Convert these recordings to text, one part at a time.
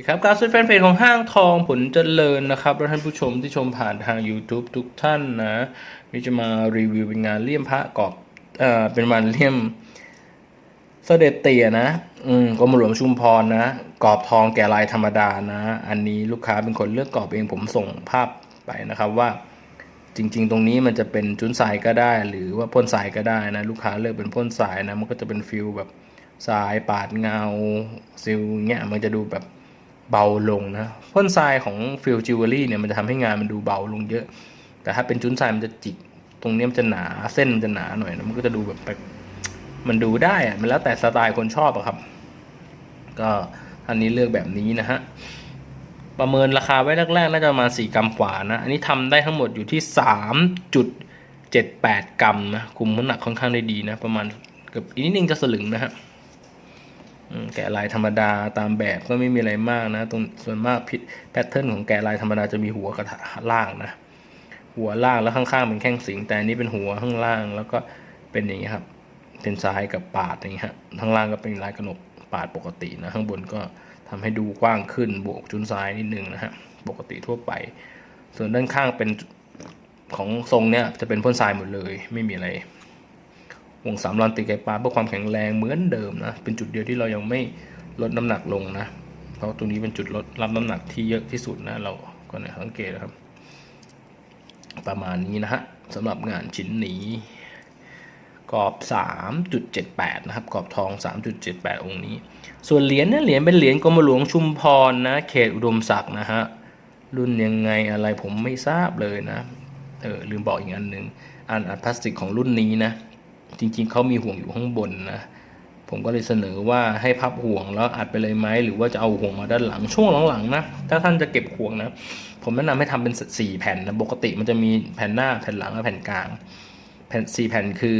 ดีครับการซื้อแฟนเพจของห้างทองผลเจริญนะครับ และท่านผู้ชมที่ชมผ่านทาง YouTube ทุกท่านนะนี่จะมารีวิวเป็นงานเลี่ยมพระกรอบเอ่อเป็นวันเลี่ยมเสด็จเตี่ยนะ อืมกรมหลวงชุมพรนะกรอบทองแก่ลายธรรมดานะ อันนี้ลูกค้าเป็นคนเลือกกรอบเองผมส่งภาพไปนะครับว่า จริง ๆ ตรงนี้มันจะเป็นจุนทรายก็ได้ หรือว่าพ่นทรายก็ได้นะ ลูกค้าเลือกเป็นพ่นทรายนะ มันก็จะเป็นฟิลแบบทรายปาดเงาซิลเงี้ยมันจะดูแบบ เบาลงนะพ่นทรายของฟิลจิวเวลรี่เนี่ยมันจะทำให้งานมันดูเบาลงเยอะ แต่ถ้าเป็นจุนทรายมันจะจิกตรงเนี้ยมันจะหนาเส้นมันจะหนาหน่อยนะมันก็จะดูแบบแบบมันดูได้อะมันแล้วแต่สไตล์คนชอบอะครับ ก็อันนี้เลือกแบบนี้นะฮะประเมินราคาไว้แรกๆน่าจะประมาณ4กรัมกว่านะ อันนี้ทำได้ทั้งหมดอยู่ที่ 3.78 กรัมนะคุมน้ำหนักค่อนข้างได้ดีนะ ประมาณเกือบอีกนิดนึงจะสลึงนะฮะ แกะลายธรรมดาตามแบบก็ไม่มีอะไรมากนะตรงส่วนมากพิแพทเทิร์นของแกะลายธรรมดาจะมีหัวกับล่างนะ หัวล่างแล้วข้างๆเป็นแข้งสิงแต่อันนี้เป็นหัวข้างล่างแล้วก็เป็นอย่างนี้ครับเป็นซ้ายกับปาดอย่างนี้ฮะข้างล่างก็เป็นลายกระหนกปาดปกตินะข้างบนก็ทำให้ดูกว้างขึ้นบวกจุนซ้ายนิดนึงนะฮะปกติทั่วไป ส่วนด้านข้างเป็นของทรงเนี้ยจะเป็นพ่นทรายหมดเลย ไม่มีอะไร วงสามรอนติดไก่ปลาเพื่อความแข็งแรงเหมือนเดิมนะ เป็นจุดเดียวที่เรายังไม่ลดน้ำหนักลงนะ เพราะตรงนี้เป็นจุดลดรับน้ำหนักที่เยอะที่สุดนะ เราก็เนี่ยสังเกตนะครับ ประมาณนี้นะฮะสำหรับงานชิ้นนี้กรอบ 3.78 นะครับ กรอบทอง 3.78 องค์นี้ ส่วนเหรียญเนี่ย เหรียญเป็นเหรียญกรมหลวงชุมพรนะ เขตอุดมศักดิ์นะฮะ รุ่นยังไงอะไรผมไม่ทราบเลยนะ เออลืมบอกอีกอันหนึ่งอันอัดพลาสติกของรุ่นนี้นะ จริงๆเขามีห่วงอยู่ข้างบนนะผมก็เลยเสนอว่าให้พับห่วงแล้วอัดไปเลยไหมหรือว่าจะเอาห่วงมาด้านหลังช่วงหลังๆนะถ้าท่านจะเก็บห่วงนะ ผมแนะนำให้ทำเป็นสี่แผ่นนะปกติมันจะมีแผ่นหน้าแผ่นหลังและแผ่นกลางแผ่นสี่แผ่นคือ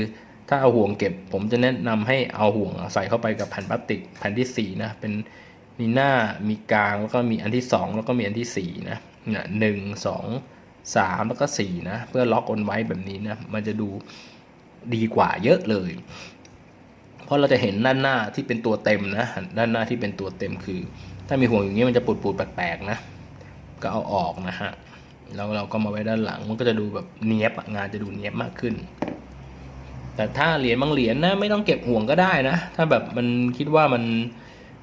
ถ้าเอาห่วงเก็บ ผมจะแนะนำให้เอาห่วงใส่เข้าไปกับแผ่นพลาสติกแผ่นที่สี่นะเป็นมีหน้ามีกลางแล้วก็มีอันที่สองแล้วก็มีอันที่สี่นะเนี่ยหนึ่งสองสามแล้วก็สี่นะเพื่อล็อกอนไว้แบบนี้นะมันจะดู ดีกว่าเยอะเลย เพราะเราจะเห็นด้านหน้าที่เป็นตัวเต็มนะ ด้านหน้าที่เป็นตัวเต็มคือ ถ้ามีห่วงอย่างนี้มันจะปูดๆแปลกๆนะ ก็เอาออกนะฮะ แล้วเราก็มาไว้ด้านหลัง มันก็จะดูแบบเนี้ยบงานจะดูเนี้ยบมากขึ้น แต่ถ้าเหรียญบางเหรียญนะไม่ต้องเก็บห่วงก็ได้นะ ถ้าแบบมันคิดว่ามัน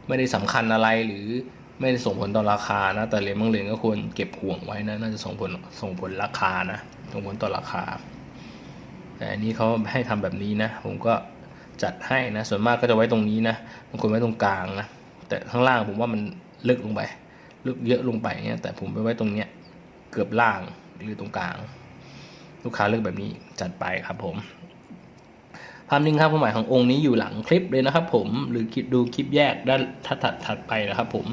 ไม่ได้สำคัญอะไรหรือไม่ได้ส่งผลต่อราคานะ แต่เหรียญบางเหรียญก็ควรเก็บห่วงไว้นะ น่าจะส่งผลส่งผลราคานะ ส่งผลต่อราคา แต่อันนี้เขาให้ทำแบบนี้นะ ผมก็จัดให้นะ ส่วนมากก็จะไว้ตรงนี้นะบางคนไว้ตรงกลางนะ แต่ข้างล่างผมว่ามันลึกลงไป ลึกเยอะลงไปเนี่ยแต่ผมไปไว้ตรงเนี้ยเกือบล่างหรือตรงกลาง ลูกค้าเลือกแบบนี้จัดไปครับผมภาพนิ่งครับความหมายขององค์นี้อยู่หลังคลิปเลยนะครับผมหรือคิดดูคลิปแยกด้านถัดถัดไปนะครับผม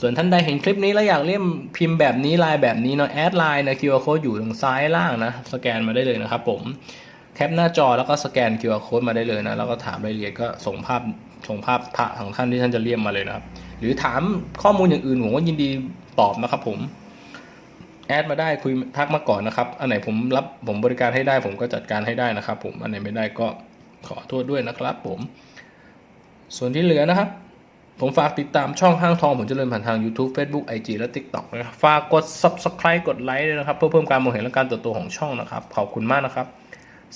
ส่วนท่านใดเห็นคลิปนี้แล้วอยากเล่มพิมพ์แบบนี้ลายแบบนี้เนาะแอดไลน์นะ QR code อยู่ตรงซ้ายล่างนะ สแกนมาได้เลยนะครับผม แคปหน้าจอแล้วก็สแกน QR code มาได้เลยนะ แล้วก็ถามรายละเอียดก็ส่งภาพส่งภาพพระของท่านที่ท่านจะเลี่ยมมาเลยนะครับ หรือถามข้อมูลอย่างอื่นผมก็ยินดีตอบนะครับผม แอดมาได้คุยทักมาก่อนนะครับ อันไหนผมรับผมบริการให้ได้ ผมก็จัดการให้ได้นะครับ ผม อันไหนไม่ได้ก็ขอโทษด้วยนะครับ ผม ส่วนที่เหลือนะครับผมฝากติดตามช่องห้างทองผมเจริญผ่านทาง YouTube Facebook IG และ TikTok นะครับ ฝากกด Subscribe กดไลค์ด้วยนะครับ เพื่อเพิ่มการมองเห็นและการเติบโตของช่องนะครับ ขอบคุณมากนะครับ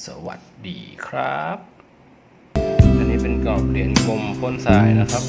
สวัสดีครับ อันนี้เป็นกรอบเหรียญกลมพ่นทรายนะครับ